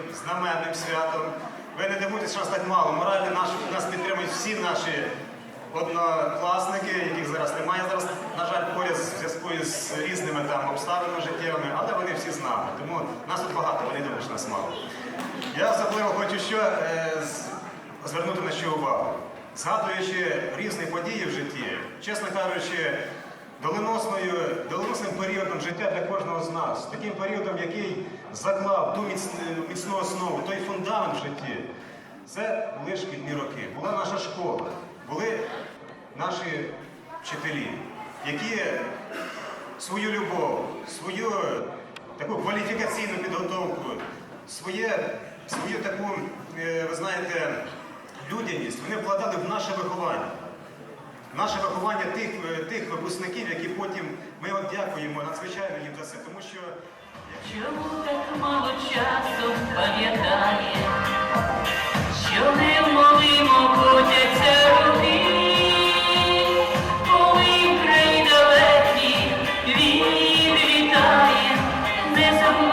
таким знаменним святом. Ви не дивуйтесь, що нас так мало. Морально наш, нас підтримують всі наші однокласники, яких зараз немає зараз, на жаль, поряд в зв'язку з різними там обставинами життєвими, але вони всі з нами. Тому нас тут багато, вони думають, що нас мало. Я особливо хочу що, е, звернути на що увагу. Згадуючи різні події в житті, чесно кажучи, доленосним періодом життя для кожного з нас, таким періодом, який заклав ту міцну, основу, той фундамент в житті, це були шкільні роки, була наша школа, були наші вчителі, які свою любов, свою таку кваліфікаційну підготовку, своє, свою таку, е, ви знаєте, людяність вони вкладали в наше виховання наше виховання тих е, тих випускників, які потім ми от дякуємо надзвичайно їм за це, тому що чому так мало часу пам'ятає, що невмолимо крутяться руки, коли край далекий він не забуває.